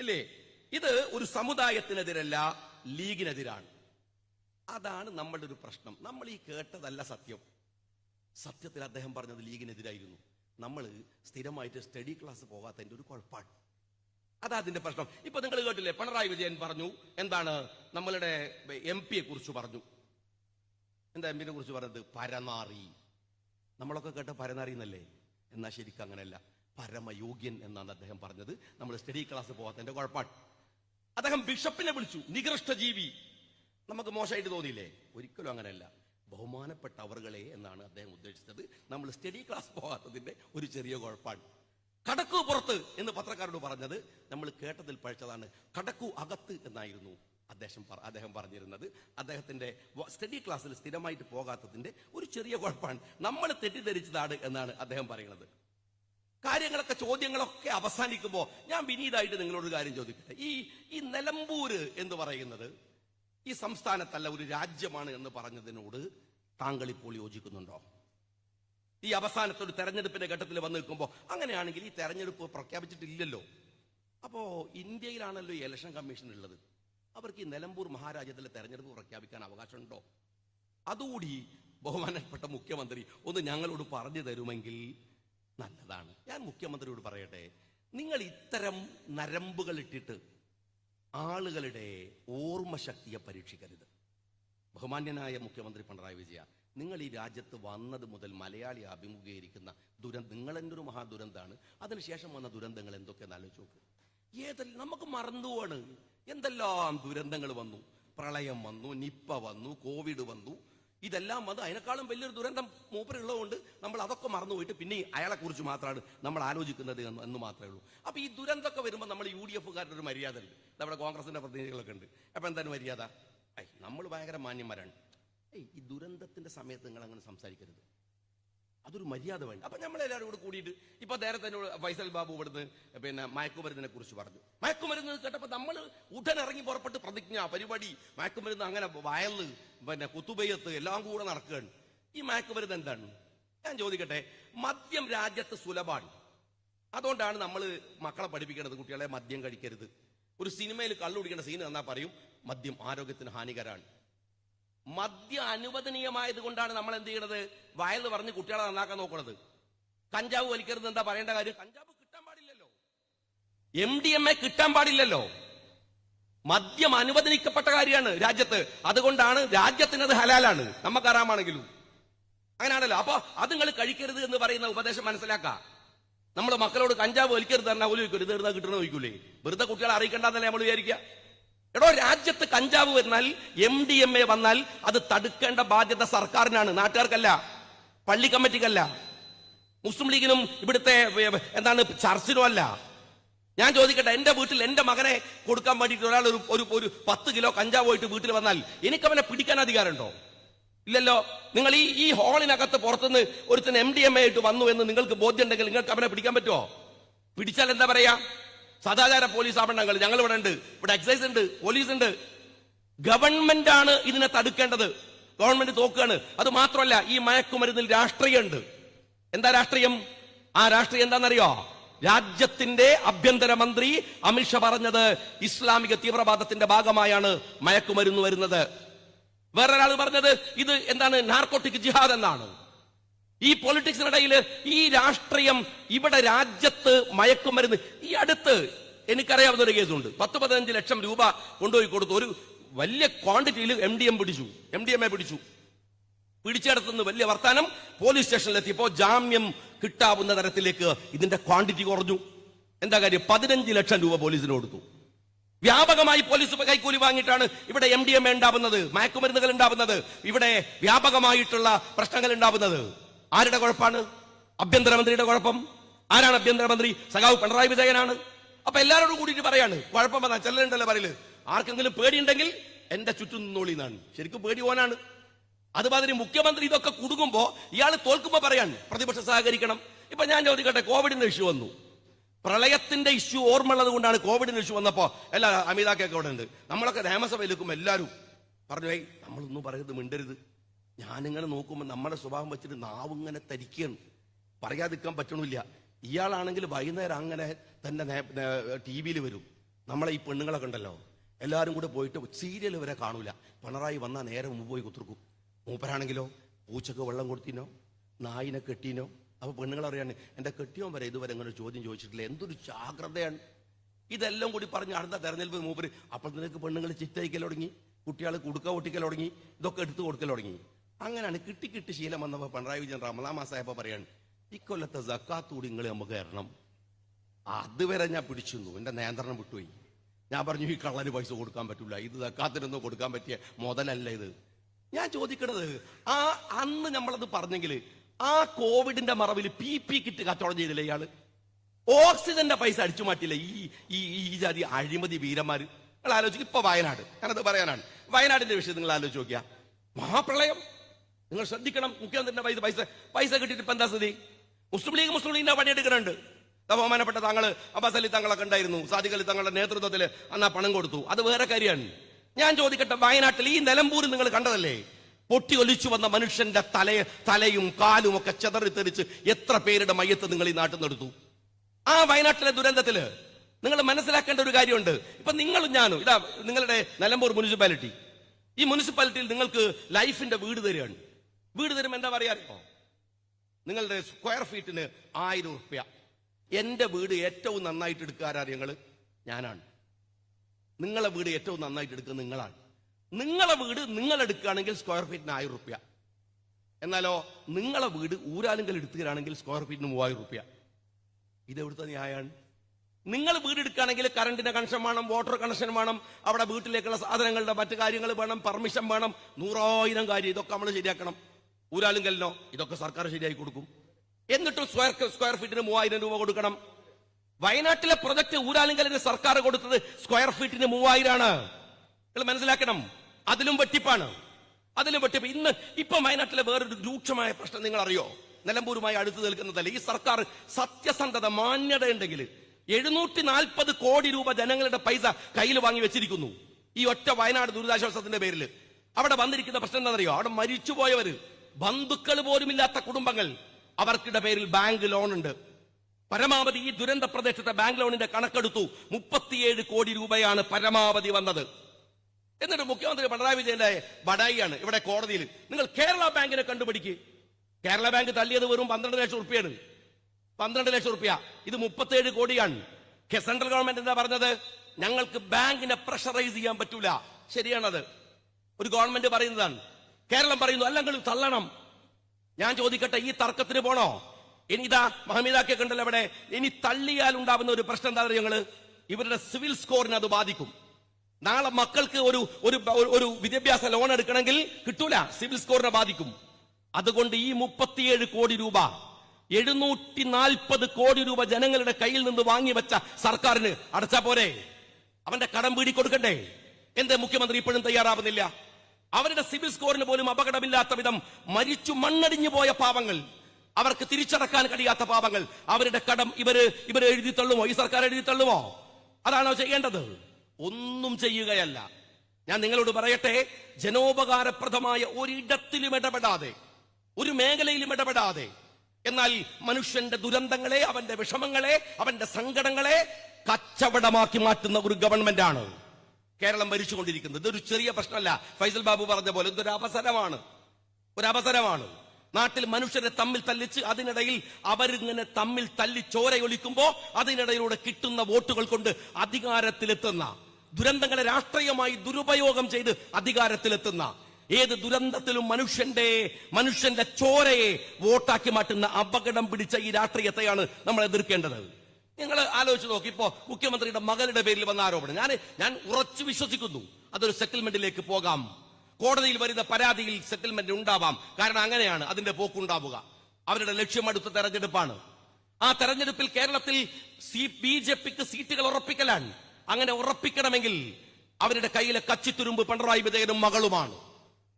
ഇല്ലേ? ഇത് ഒരു സമുദായത്തിനെതിരല്ല ലീഗിനെതിരാണ്. അതാണ് നമ്മളുടെ ഒരു പ്രശ്നം. നമ്മൾ ഈ കേട്ടതല്ല സത്യം. സത്യത്തിൽ അദ്ദേഹം പറഞ്ഞത് ലീഗിനെതിരായിരുന്നു. നമ്മൾ സ്ഥിരമായിട്ട് സ്റ്റഡി ക്ലാസ് പോകാത്തതിന്റെ ഒരു കുഴപ്പമാണ് അതാ അതിന്റെ പ്രശ്നം. ഇപ്പൊ നിങ്ങൾ കേട്ടില്ലേ? പിണറായി വിജയൻ പറഞ്ഞു എന്താണ് നമ്മളുടെ എം പിയെ കുറിച്ച് പറഞ്ഞു. എന്താ എം പിനെ കുറിച്ച് പറഞ്ഞത്? പരനാറി. നമ്മളൊക്കെ കേട്ട പരനാറി എന്നല്ലേ? എന്നാ ശരിക്കും അങ്ങനെയല്ല. പരമയോഗ്യൻ എന്നാണ് അദ്ദേഹം പറഞ്ഞത്. നമ്മൾ സ്റ്റഡി ക്ലാസ് പോകാത്തതിന്റെ കുഴപ്പമാണ്. അദ്ദേഹം ബിഷപ്പിനെ വിളിച്ചു. നികൃഷ്ട ജീവി നമുക്ക് മോശമായിട്ട് തോന്നിയില്ലേ? ഒരിക്കലും അങ്ങനെയല്ല. ബഹുമാനപ്പെട്ട അവറുകളെ എന്നാണ് അദ്ദേഹം ഉദ്ദേശിച്ചത്. നമ്മൾ സ്റ്റഡി ക്ലാസ് പോകാത്തതിന്റെ ഒരു ചെറിയ കുഴപ്പമാണ്. കടക്കു പുറത്ത് എന്ന് പത്രക്കാരോട് പറഞ്ഞത്. നമ്മൾ കേട്ടതിൽ പഴിച്ചതാണ്. കടക്കു അകത്ത് എന്നായിരുന്നു അദ്ദേഹം അദ്ദേഹം പറഞ്ഞിരുന്നത്. അദ്ദേഹത്തിന്റെ സ്റ്റഡി ക്ലാസ്സിൽ സ്ഥിരമായിട്ട് പോകാത്തതിന്റെ ഒരു ചെറിയ കുഴപ്പമാണ്. നമ്മൾ തെറ്റിദ്ധരിച്ചതാണ് എന്നാണ് അദ്ദേഹം പറയുന്നത്. കാര്യങ്ങളൊക്കെ ചോദ്യങ്ങളൊക്കെ അവസാനിക്കുമ്പോൾ ഞാൻ വിനീതായിട്ട് നിങ്ങളോട് കാര്യം ചോദിക്കട്ടെ. ഈ ഈ നിലമ്പൂര് എന്ന് പറയുന്നത് ഈ സംസ്ഥാനത്തല്ല ഒരു രാജ്യമാണ് എന്ന് പറഞ്ഞതിനോട് താങ്കൾ ഇപ്പോൾ യോജിക്കുന്നുണ്ടോ? ഈ അവസാനത്തെ ഒരു തെരഞ്ഞെടുപ്പിന്റെ ഘട്ടത്തിൽ വന്ന് നിൽക്കുമ്പോൾ അങ്ങനെയാണെങ്കിൽ ഈ തെരഞ്ഞെടുപ്പ് പ്രഖ്യാപിച്ചിട്ടില്ലല്ലോ. അപ്പോ ഇന്ത്യയിലാണല്ലോ ഈ ഇലക്ഷൻ കമ്മീഷൻ ഉള്ളത് അവർക്ക് ഈ നിലമ്പൂർ മഹാരാജ്യത്തിലെ തെരഞ്ഞെടുപ്പ് പ്രഖ്യാപിക്കാൻ അവകാശമുണ്ടോ? അതുകൂടി ബഹുമാനപ്പെട്ട മുഖ്യമന്ത്രി ഒന്ന് ഞങ്ങളോട് പറഞ്ഞു തരുമെങ്കിൽ നല്ലതാണ്. ഞാൻ മുഖ്യമന്ത്രിയോട് പറയട്ടെ നിങ്ങൾ ഇത്തരം നരമ്പുകൾ ഇട്ടിട്ട് ആളുകളുടെ ഓർമ്മശക്തിയെ പരീക്ഷിക്കരുത്. ബഹുമാന്യനായ മുഖ്യമന്ത്രി പിണറായി വിജയ നിങ്ങൾ ഈ രാജ്യത്ത് വന്നത് മുതൽ മലയാളി അഭിമുഖീകരിക്കുന്ന ദുരന്തം നിങ്ങൾ എന്റെ ഒരു അതിനുശേഷം വന്ന ദുരന്തങ്ങൾ എന്തൊക്കെയെന്ന് ആലോചിച്ച് നോക്ക്. ഏതെല്ലാം നമുക്ക് മറന്നുപോണ് എന്തെല്ലാം ദുരന്തങ്ങൾ വന്നു? പ്രളയം വന്നു നിപ്പ വന്നു കോവിഡ് വന്നു ഇതെല്ലാം വന്ന് അതിനേക്കാളും വലിയൊരു ദുരന്തം മൂപ്പരുള്ളതുകൊണ്ട് നമ്മൾ അതൊക്കെ മറന്നുപോയിട്ട് പിന്നെ അയാളെ കുറിച്ച് മാത്രമാണ് നമ്മൾ ആലോചിക്കുന്നത് എന്ന് മാത്രമേ ഉള്ളൂ. അപ്പോൾ ഈ ദുരന്തമൊക്കെ വരുമ്പോൾ നമ്മൾ യു ഡി എഫുകാരുടെ ഒരു മര്യാദ ഉണ്ട് നമ്മുടെ കോൺഗ്രസിന്റെ പ്രതിനിധികളൊക്കെ ഉണ്ട്. അപ്പോൾ എന്താണ് മര്യാദ? ഐ നമ്മൾ ഭയങ്കര മാന്യന്മാരാണ്. ഈ ദുരന്തത്തിന്റെ സമയത്ത് നിങ്ങൾ അങ്ങനെ സംസാരിക്കരുത്. അതൊരു മര്യാദ വേണ്ട. അപ്പൊ നമ്മളെല്ലാവരും കൂടെ കൂടിയിട്ട് ഇപ്പൊ നേരെ തന്നെ ഫൈസൽ ബാബു ഇവിടുന്ന് പിന്നെ മയക്കുമരുന്നിനെ കുറിച്ച് പറഞ്ഞു. മയക്കുമരുന്ന് കേട്ടപ്പോ നമ്മൾ ഉടൻ ഇറങ്ങി പുറപ്പെട്ട് പ്രതിജ്ഞ പരിപാടി മയക്കുമരുന്ന് അങ്ങനെ വയൽ പിന്നെ കുത്തുബയ്യത്ത് എല്ലാം കൂടെ നടക്കുകയാണ്. ഈ മയക്കുമരുന്ന് എന്താണ്? ഞാൻ ചോദിക്കട്ടെ മദ്യം രാജ്യത്ത് സുലഭാണ് അതുകൊണ്ടാണ് നമ്മൾ മക്കളെ പഠിപ്പിക്കേണ്ടത് കുട്ടികളെ മദ്യം കഴിക്കരുത്. ഒരു സിനിമയിൽ കള്ളുപിടിക്കേണ്ട സീൻ എന്നാ പറയും മദ്യം ആരോഗ്യത്തിന് ഹാനികരാണ് മദ്യം അനുവദനീയമായത് കൊണ്ടാണ് നമ്മൾ എന്ത് ചെയ്യണത്? വയൽ പറഞ്ഞ് കുട്ടികളെ നന്നാക്കാൻ നോക്കുന്നത് കഞ്ചാവ് വലിക്കരുത് എന്താ പറയേണ്ട കാര്യം? കഞ്ചാവ് കിട്ടാൻ പാടില്ലല്ലോ. എം ഡി എം എ കിട്ടാൻ പാടില്ലല്ലോ. മദ്യം അനുവദനിക്കപ്പെട്ട കാര്യമാണ് രാജ്യത്ത്. അതുകൊണ്ടാണ് രാജ്യത്തിന് അത് ഹലാലാണ്. നമുക്ക് ആറാമാണെങ്കിലും അങ്ങനെയാണല്ലോ. അപ്പൊ അത് നിങ്ങൾ കഴിക്കരുത് എന്ന് പറയുന്ന ഉപദേശം മനസ്സിലാക്കാം. നമ്മൾ മക്കളോട് കഞ്ചാവ് വലിക്കരുത് തന്നെ ഇത് എഴുതാ കിട്ടണ ചോദിക്കൂലേ? വെറുതെ കുട്ടികളെ അറിയിക്കേണ്ടെന്നല്ലേ നമ്മൾ വിചാരിക്കുക? എടോ രാജ്യത്ത് കഞ്ചാവ് വന്നാൽ എം ഡി എം എ വന്നാൽ അത് തടുക്കേണ്ട ബാധ്യത സർക്കാരിനാണ് നാട്ടുകാർക്കല്ല പള്ളി കമ്മിറ്റിക്കല്ല. മുസ്ലിം ലീഗിനും ഇവിടുത്തെ എന്താണ് ചർച്ചിനും അല്ല. ഞാൻ ചോദിക്കട്ടെ എന്റെ വീട്ടിൽ എന്റെ മകനെ കൊടുക്കാൻ വേണ്ടിയിട്ട് ഒരാൾ ഒരു ഒരു ഒരു പത്ത് കിലോ കഞ്ചാവ് പോയിട്ട് വീട്ടിൽ വന്നാൽ എനിക്ക് അവനെ പിടിക്കാൻ അധികാരമുണ്ടോ? ഇല്ലല്ലോ. നിങ്ങൾ ഈ ഈ ഹാളിനകത്ത് പുറത്തുനിന്ന് ഒരുത്തൻ എം ഡി എം എ ആയിട്ട് വന്നു എന്ന് നിങ്ങൾക്ക് ബോധ്യമുണ്ടെങ്കിൽ നിങ്ങൾക്ക് അവനെ പിടിക്കാൻ പറ്റുമോ? പിടിച്ചാൽ എന്താ പറയാ? സദാചാര പോലീസ് ആഭരണങ്ങൾ ഞങ്ങൾ ഇവിടെ ഉണ്ട്. ഇവിടെ എക്സൈസ് ഉണ്ട് പോലീസ് ഉണ്ട്. ഗവൺമെന്റ് ആണ് ഇതിനെ തടുക്കേണ്ടത്. ഗവൺമെന്റ് തോക്കുകയാണ്. അത് മാത്രമല്ല ഈ മയക്കുമരുന്നിൽ രാഷ്ട്രീയമുണ്ട്. എന്താ രാഷ്ട്രീയം? ആ രാഷ്ട്രീയം എന്താണെന്നറിയോ? രാജ്യത്തിന്റെ ആഭ്യന്തരമന്ത്രി അമിത്ഷാ പറഞ്ഞത് ഇസ്ലാമിക തീവ്രവാദത്തിന്റെ ഭാഗമായാണ് മയക്കുമരുന്ന് വരുന്നത്. വേറൊരാൾ പറഞ്ഞത് ഇത് എന്താണ്? നാർക്കോട്ടിക് ജിഹാദ് എന്നാണ്. ഈ പൊളിറ്റിക്സിനിടയിൽ ഈ രാഷ്ട്രീയം ഇവിടെ രാജ്യത്ത് മയക്കുമരുന്ന്. ഈ അടുത്ത് എനിക്കറിയാവുന്ന ഒരു കേസുണ്ട് പത്ത് പതിനഞ്ച് ലക്ഷം രൂപ കൊണ്ടുപോയി കൊടുത്തു ഒരു വലിയ ക്വാണ്ടിറ്റിയിൽ എം ഡി എം പിടിച്ചു. എം ഡി എം എ പിടിച്ചു. പിടിച്ചെടുത്തുനിന്ന് വലിയ വർത്താനം പോലീസ് സ്റ്റേഷനിലെത്തിയപ്പോ ജാമ്യം കിട്ടാവുന്ന തരത്തിലേക്ക് ഇതിന്റെ ക്വാണ്ടിറ്റി കുറഞ്ഞു. എന്താ കാര്യം? പതിനഞ്ച് ലക്ഷം രൂപ പോലീസിന് കൊടുത്തു. വ്യാപകമായി പോലീസ് കൈക്കൂലി വാങ്ങിയിട്ടാണ് ഇവിടെ എം ഡി എം എ ഉണ്ടാവുന്നത്. മയക്കുമരുന്നുകൾ ഉണ്ടാവുന്നത്. ഇവിടെ വ്യാപകമായിട്ടുള്ള പ്രശ്നങ്ങൾ ഉണ്ടാവുന്നത്. ആരുടെ കുഴപ്പമാണ്? ആഭ്യന്തരമന്ത്രിയുടെ കുഴപ്പം. ആരാണ് ആഭ്യന്തരമന്ത്രി? സഖാവ് പിണറായി വിജയനാണ്. അപ്പൊ എല്ലാവരോടും കൂടിയിട്ട് പറയാണ് കുഴപ്പം വന്നാൽ ചെല്ലണ്ടല്ലോ പറയൽ. ആർക്കെങ്കിലും പേടിയുണ്ടെങ്കിൽ എന്റെ ചുറ്റും നിന്നോളി എന്നാണ്. ശരിക്കും പേടി ഓനാണ്. അതുമാതിരി മുഖ്യമന്ത്രി ഇതൊക്കെ കുടുങ്ങുമ്പോ ഇയാൾ തോൽക്കുമ്പോ പറയാണ് പ്രതിപക്ഷം സഹകരിക്കണം. ഇപ്പൊ ഞാൻ ചോദിക്കട്ടെ കോവിഡിന്റെ ഇഷ്യൂ വന്നു. പ്രളയത്തിന്റെ ഇഷ്യൂ ഓർമ്മയുള്ളത് കൊണ്ടാണ് കോവിഡിന്റെ ഇഷ്യൂ വന്നപ്പോ എല്ലാ അമിതാക്കൊക്കെ അവിടെ ഉണ്ട്. നമ്മളൊക്കെ നിയമസഭയിലേക്കും എല്ലാവരും പറഞ്ഞു നമ്മളൊന്നും പറയരുത് മിണ്ടരുത്. ഞാനിങ്ങനെ നോക്കുമ്പോൾ നമ്മുടെ സ്വഭാവം വെച്ചിട്ട് നാവ് ഇങ്ങനെ തരിക്കുകയാണ് പറയാതിരിക്കാൻ പറ്റണില്ല. ഇയാളാണെങ്കിൽ വൈകുന്നേരം അങ്ങനെ തന്നെ ടി വിയിൽ വരും. നമ്മളെ ഈ പെണ്ണുങ്ങളൊക്കെ ഉണ്ടല്ലോ എല്ലാവരും കൂടെ പോയിട്ട് സീരിയൽ വരെ കാണൂല. പിണറായി വന്നാൽ നേരെ മുമ്പ് പോയി കുത്തിർക്കും മൂപ്പരാണെങ്കിലോ? പൂച്ചക്ക് വെള്ളം കൊടുത്തിനോ? നായിനെ കെട്ടിനോ? അപ്പൊ പെണ്ണുങ്ങൾ അറിയാണ് എന്റെ കെട്ടിയോൻ വരെ ഇതുവരെ അങ്ങനെ ചോദ്യം ചോദിച്ചിട്ടില്ല. എന്തൊരു ജാഗ്രതയാണ്. ഇതെല്ലാം കൂടി പറഞ്ഞ് അടുത്ത തെരഞ്ഞെടുപ്പ് മൂപ്പര് അപ്പോൾ നിനക്ക് പെണ്ണുങ്ങൾ ചിത്തയിക്കൽ തുടങ്ങി? കുട്ടികൾ കുടുക്ക ഒട്ടിക്കൽ തുടങ്ങി? ഇതൊക്കെ എടുത്തു കൊടുക്കൽ തുടങ്ങി? അങ്ങനെയാണ് കിട്ടി കിട്ടി ശീലം വന്നപ്പോൾ പിണറായി വിജയൻ റമലാ മാസമായപ്പോൾ പറയാണ് ഇക്കൊല്ലത്തെ ജക്കാത്ത് കൂടി നിങ്ങൾ നമുക്ക് കയറണം അതുവരെ ഞാൻ പിടിച്ചു എന്റെ നിയന്ത്രണം വിട്ടുപോയി. ഞാൻ പറഞ്ഞു ഈ കള്ളന് പൈസ കൊടുക്കാൻ പറ്റില്ല ഇത് സക്കാത്തിനൊന്നും കൊടുക്കാൻ പറ്റിയ മുതലല്ല ഇത്. ഞാൻ ചോദിക്കണത് ആ അന്ന് നമ്മളത് പറഞ്ഞെങ്കിൽ ആ കോവിഡിന്റെ മറവിൽ പി പി കിറ്റ് കച്ചവടം ചെയ്തില്ല ഇയാൾ? ഓക്സിജന്റെ പൈസ അടിച്ചു മാറ്റില്ല ഈ ഈ ഈ ജാതി അഴിമതി വീരന്മാര്? നിങ്ങൾ ആലോചിക്കും. ഇപ്പൊ വയനാട്. ഞാനത് പറയാനാണ്. വയനാടിന്റെ വിഷയം നിങ്ങൾ ആലോചിച്ച് നോക്കിയാ. മഹാപ്രളയം. നിങ്ങൾ ശ്രദ്ധിക്കണം മുഖ്യമന്ത്രിന്റെ പൈസ പൈസ പൈസ കിട്ടിയിട്ട് ഇപ്പം എന്താ സ്ഥിതി? മുസ്ലിം ലീഗ് മുസ്ലിം ലീഗിന്റെ പണിയെടുക്കുന്നുണ്ട്. ദാ ബഹുമാനപ്പെട്ട താങ്കൾ അബ്ബാസ് അലി തങ്ങളൊക്കെ ഉണ്ടായിരുന്നു സാദിഖ് അലി തങ്ങളുടെ നേതൃത്വത്തിൽ അന്ന് ആ പണം കൊടുത്തു. അത് വേറെ കാര്യമാണ്. ഞാൻ ചോദിക്കട്ടെ വയനാട്ടിൽ ഈ നിലമ്പൂരിൽ നിങ്ങൾ കണ്ടതല്ലേ? പൊട്ടി ഒലിച്ചു വന്ന മനുഷ്യന്റെ തല തലയും കാലും ഒക്കെ ചെതറിത്തെറിച്ച് എത്ര പേരുടെ മയ്യത്ത് നിങ്ങൾ ഈ നാട്ടിൽ നിന്നെടുത്തു? ആ വയനാട്ടിലെ ദുരന്തത്തിൽ നിങ്ങൾ മനസ്സിലാക്കേണ്ട ഒരു കാര്യമുണ്ട്. ഇപ്പൊ നിങ്ങളും ഞാനും ഇതാ നിങ്ങളുടെ നിലമ്പൂർ മുനിസിപ്പാലിറ്റി. ഈ മുനിസിപ്പാലിറ്റിയിൽ നിങ്ങൾക്ക് ലൈഫിന്റെ വീട് തരികയാണ്. വീട് തരും എന്താ പറയാ അറിയോ? നിങ്ങളുടെ സ്ക്വയർ ഫീറ്റിന് ആയിരം ഉറുപ്യ എന്റെ വീട് ഏറ്റവും നന്നായിട്ട് എടുക്കാറാ നിങ്ങൾ ഞാനാണ്. നിങ്ങളെ വീട് ഏറ്റവും നന്നായിട്ട് എടുക്കുന്നത് നിങ്ങളാണ്. നിങ്ങളെ വീട് നിങ്ങൾ എടുക്കുകയാണെങ്കിൽ സ്ക്വയർ ഫീറ്റിന് ആയിരം ഉറുപ്യ എന്നാലോ നിങ്ങളെ വീട് ഊരാലുങ്കൽ എടുത്തുകയാണെങ്കിൽ സ്ക്വയർ ഫീറ്റിന് മൂവായിരം റുപ്യ ഇത് എവിടുത്തെ ന്യായമാണ് നിങ്ങൾ വീട് എടുക്കുകയാണെങ്കിൽ കറണ്ടിന്റെ കണക്ഷൻ വേണം വാട്ടർ കണക്ഷൻ വേണം അവിടെ വീട്ടിലേക്കുള്ള സാധനങ്ങളുടെ മറ്റു കാര്യങ്ങൾ വേണം പെർമിഷൻ വേണം നൂറായിരം കാര്യം. ഇതൊക്കെ നമ്മൾ ശരിയാക്കണം. ഊരാലുങ്കലിനോ ഇതൊക്കെ സർക്കാർ ശരിയായി കൊടുക്കും. എന്നിട്ടും സ്ക്വയർ സ്ക്വയർ ഫീറ്റിന് മൂവായിരം രൂപ കൊടുക്കണം. വയനാട്ടിലെ പ്രൊജക്ട് ഊരാലുങ്കലിന് സർക്കാർ കൊടുത്തത് സ്ക്വയർ ഫീറ്റിന് മൂവായിരമാണ് നിങ്ങൾ മനസ്സിലാക്കണം? അതിലും വെട്ടിപ്പാണ്. അതിലും വെട്ടിപ്പ്. ഇന്ന് ഇപ്പൊ വയനാട്ടിലെ വേറൊരു രൂക്ഷമായ പ്രശ്നം നിങ്ങൾ അറിയോ നിലമ്പൂരുമായി അടുത്ത് നിൽക്കുന്നതല്ല. ഈ സർക്കാർ സത്യസന്ധത മാന്യത ഉണ്ടെങ്കിൽ എഴുന്നൂറ്റി നാൽപ്പത് കോടി രൂപ ജനങ്ങളുടെ പൈസ കയ്യിൽ വാങ്ങി വെച്ചിരിക്കുന്നു. ഈ ഒറ്റ വയനാട് ദുരിതാശ്വാസത്തിന്റെ പേരിൽ അവിടെ വന്നിരിക്കുന്ന പ്രശ്നം എന്താണെന്നറിയോ? അവിടെ മരിച്ചുപോയവര് ബന്ധുക്കൾ പോലുമില്ലാത്ത കുടുംബങ്ങൾ. അവർക്കിടെ പേരിൽ ബാങ്ക് ലോൺ ഉണ്ട് പരമാവധി ഈ ദുരന്ത പ്രദേശത്തെ ബാങ്ക് ലോണിന്റെ കണക്കെടുത്തു. മുപ്പത്തിയേഴ് കോടി രൂപയാണ് പരമാവധി വന്നത്. എന്നിട്ട് മുഖ്യമന്ത്രി പിണറായി വിജയന്റെ ബടായിയാണ് ഇവിടെ കോടതിയിൽ. നിങ്ങൾ കേരള ബാങ്കിനെ കണ്ടുപിടിക്ക്. കേരള ബാങ്ക് തള്ളിയത് വെറും പന്ത്രണ്ട് ലക്ഷം റുപ്യാണ്. പന്ത്രണ്ട് ലക്ഷം റുപ്യ. ഇത് മുപ്പത്തേഴ് കോടിയാണ്. സെൻട്രൽ ഗവൺമെന്റ് എന്താ പറഞ്ഞത്? ഞങ്ങൾക്ക് ബാങ്കിനെ പ്രഷറൈസ് ചെയ്യാൻ പറ്റൂല. ശരിയാണത്. ഒരു ഗവൺമെന്റ് പറയുന്നതാണ്. കേരളം പറയുന്നു അല്ലെങ്കിൽ തള്ളണം. ഞാൻ ചോദിക്കട്ടെ ഈ തർക്കത്തിന് പോണോ? ഇനി ഇതാ മഹമീദാക്കെ കണ്ടല്ലോ അവിടെ. ഇനി തള്ളിയാൽ ഉണ്ടാവുന്ന ഒരു പ്രശ്നം എന്താ ഞങ്ങൾ ഇവരുടെ സിവിൽ സ്കോറിനെ അത് ബാധിക്കും. നാളെ മക്കൾക്ക് ഒരു ഒരു ഒരു വിദ്യാഭ്യാസ ലോൺ എടുക്കണമെങ്കിൽ കിട്ടൂല സിവിൽ സ്കോറിനെ ബാധിക്കും. അതുകൊണ്ട് ഈ മുപ്പത്തിയേഴ് കോടി രൂപ എഴുന്നൂറ്റി നാൽപ്പത് കോടി രൂപ ജനങ്ങളുടെ കയ്യിൽ നിന്ന് വാങ്ങി വെച്ച സർക്കാരിന് അടച്ചാ പോരെ? അവന്റെ കടം വീടി കൊടുക്കണ്ടേ എന്റെ മുഖ്യമന്ത്രി ഇപ്പോഴും തയ്യാറാവുന്നില്ല? അവരുടെ സിവിൽ സ്കോറിന് പോലും അപകടമില്ലാത്ത വിധം മരിച്ചു മണ്ണടിഞ്ഞു പോയ പാവങ്ങൾ. അവർക്ക് തിരിച്ചടക്കാൻ കഴിയാത്ത പാവങ്ങൾ. അവരുടെ കടം ഇവർ ഇവർ എഴുതി തള്ളുമോ? ഈ സർക്കാർ എഴുതി തള്ളുമോ? അതാണോ ചെയ്യേണ്ടത്? ഒന്നും ചെയ്യുകയല്ല. ഞാൻ നിങ്ങളോട് പറയട്ടെ ജനോപകാരപ്രദമായ ഒരിടത്തിലും ഇടപെടാതെ ഒരു മേഖലയിലും ഇടപെടാതെ എന്നാൽ മനുഷ്യന്റെ ദുരന്തങ്ങളെ അവന്റെ വിഷമങ്ങളെ അവന്റെ സങ്കടങ്ങളെ കച്ചവടമാക്കി മാറ്റുന്ന ഒരു ഗവൺമെന്റ് ആണ് കേരളം ഭരിച്ചുകൊണ്ടിരിക്കുന്നത്. ഇതൊരു ചെറിയ പ്രശ്നമല്ല. ഫൈസൽ ബാബു പറഞ്ഞ പോലെ ഇതൊരു അവസരമാണ്. ഒരു അവസരമാണ്. നാട്ടിൽ മനുഷ്യരെ തമ്മിൽ തല്ലിച്ച് അതിനിടയിൽ അവരിങ്ങനെ തമ്മിൽ തല്ലി ചോരയൊലിക്കുമ്പോ അതിനിടയിലൂടെ കിട്ടുന്ന വോട്ടുകൾ കൊണ്ട് അധികാരത്തിലെത്തുന്ന ദുരന്തങ്ങളെ രാഷ്ട്രീയമായി ദുരുപയോഗം ചെയ്ത് അധികാരത്തിലെത്തുന്ന ഏത് ദുരന്തത്തിലും മനുഷ്യന്റെ മനുഷ്യന്റെ ചോരയെ വോട്ടാക്കി മാറ്റുന്ന അപകടം പിടിച്ച ഈ രാഷ്ട്രീയത്തെയാണ് നമ്മൾ എതിർക്കേണ്ടത്. നിങ്ങൾ ആലോചിച്ച് നോക്കി. ഇപ്പോ മുഖ്യമന്ത്രിയുടെ മകളുടെ പേരിൽ വന്ന ആരോപണം. ഞാൻ ഞാൻ ഉറച്ചു വിശ്വസിക്കുന്നു. അതൊരു സെറ്റിൽമെന്റിലേക്ക് പോകാം. കോടതിയിൽ വരുന്ന പരാതിയിൽ സെറ്റിൽമെന്റ് ഉണ്ടാവാം. കാരണം അങ്ങനെയാണ് അതിന്റെ പോക്കുണ്ടാവുക. അവരുടെ ലക്ഷ്യം അടുത്ത തെരഞ്ഞെടുപ്പാണ്. ആ തെരഞ്ഞെടുപ്പിൽ കേരളത്തിൽ സി ബി ജെ പിക്ക് സീറ്റുകൾ ഉറപ്പിക്കലാണ്. അങ്ങനെ ഉറപ്പിക്കണമെങ്കിൽ അവരുടെ കയ്യിലെ കച്ചിത്തുരുമ്പ് പിണറായി വിജയനും മകളുമാണ്.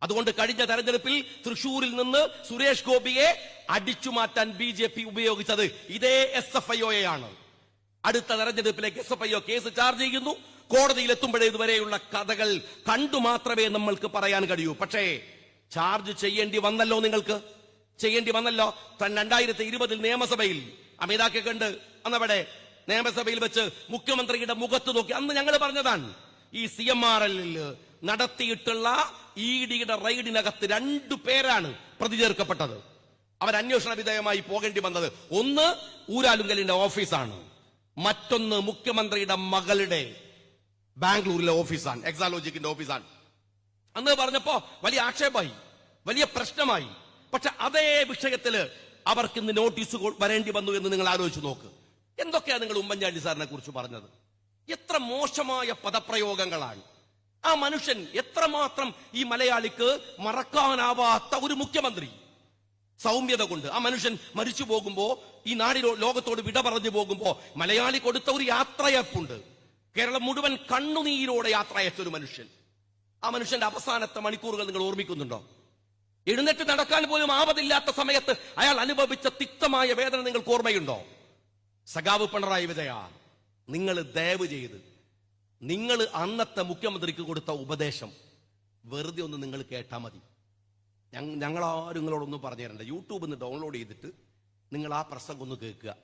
അതുകൊണ്ട് കഴിഞ്ഞ തെരഞ്ഞെടുപ്പിൽ തൃശൂരിൽ നിന്ന് സുരേഷ് ഗോപിയെ അടിച്ചു മാറ്റാൻ ബി ജെ പി ഉപയോഗിച്ചത് ഇതേ എസ് എഫ് ഐ ഒയാണ് അടുത്ത തെരഞ്ഞെടുപ്പിലേക്ക് S F I case charge ചെയ്യുന്നു. കോടതിയിൽ എത്തുമ്പോഴേ ഇതുവരെയുള്ള കഥകൾ കണ്ടു മാത്രമേ നമ്മൾക്ക് പറയാൻ കഴിയൂ. പക്ഷേ ചാർജ് ചെയ്യേണ്ടി വന്നല്ലോ നിങ്ങൾക്ക്? ചെയ്യേണ്ടി വന്നല്ലോ? തൻ രണ്ടായിരത്തി ഇരുപതിൽ നിയമസഭയിൽ അമിതാക്കെ കണ്ട് അന്നവിടെ നിയമസഭയിൽ വെച്ച് മുഖ്യമന്ത്രിയുടെ മുഖത്ത് നോക്കി. അന്ന് ഞങ്ങൾ പറഞ്ഞതാണ് ഈ സി എം ആർ എല്ലിൽ നടത്തിയിട്ടുള്ള ഇ ഡിയുടെ റെയ്ഡിനകത്ത് രണ്ടു പേരാണ് പ്രതി ചേർക്കപ്പെട്ടത് അവർ വിധേയമായി പോകേണ്ടി വന്നത്. ഒന്ന് ഊരാലുങ്കലിന്റെ ഓഫീസാണ്. മറ്റൊന്ന് മുഖ്യമന്ത്രിയുടെ മകളുടെ ബാംഗ്ലൂരിലെ ഓഫീസാണ് എക്സാലോജിക്കിന്റെ ഓഫീസാണ്. അന്ന് പറഞ്ഞപ്പോ വലിയ ആക്ഷേപമായി വലിയ പ്രശ്നമായി. പക്ഷെ അതേ വിഷയത്തിൽ അവർക്ക് ഇന്ന് നോട്ടീസ് വരേണ്ടി വന്നു എന്ന് നിങ്ങൾ ആലോചിച്ച് നോക്ക്. എന്തൊക്കെയാണ് നിങ്ങൾ ഉമ്മൻചാണ്ടി സാറിനെ കുറിച്ച് പറഞ്ഞത്? എത്ര മോശമായ പദപ്രയോഗങ്ങളാണ്. ആ മനുഷ്യൻ എത്രമാത്രം ഈ മലയാളിക്ക് മറക്കാനാവാത്ത ഒരു മുഖ്യമന്ത്രി? സൗമ്യത കൊണ്ട്. ആ മനുഷ്യൻ മരിച്ചു പോകുമ്പോ ഈ നാടി ലോകത്തോട് വിട പറഞ്ഞു പോകുമ്പോ മലയാളി കൊടുത്ത ഒരു യാത്രയപ്പുണ്ട്. കേരളം മുഴുവൻ കണ്ണുനീരോടെ യാത്രയച്ച ഒരു മനുഷ്യൻ. ആ മനുഷ്യന്റെ അവസാനത്തെ മണിക്കൂറുകൾ നിങ്ങൾ ഓർമ്മിക്കുന്നുണ്ടോ? എഴുന്നേറ്റ് നടക്കാൻ പോലും ആവതില്ലാത്ത സമയത്ത് അയാൾ അനുഭവിച്ച തിക്തമായ വേദന നിങ്ങൾക്ക് ഓർമ്മയുണ്ടോ? സഖാവ് പിണറായി വിജയ നിങ്ങൾ ദയവ് ചെയ്ത് നിങ്ങൾ അന്നത്തെ മുഖ്യമന്ത്രിക്ക് കൊടുത്ത ഉപദേശം വെറുതെ ഒന്ന് നിങ്ങൾ കേട്ടാൽ മതി. ഞങ്ങ- ഞങ്ങളാരും നിങ്ങളോടൊന്നും പറഞ്ഞു തരണ്ട. യൂട്യൂബിൽ നിന്ന് ഡൗൺലോഡ് ചെയ്തിട്ട് നിങ്ങൾ ആ പ്രസംഗം ഒന്ന് കേൾക്കുക.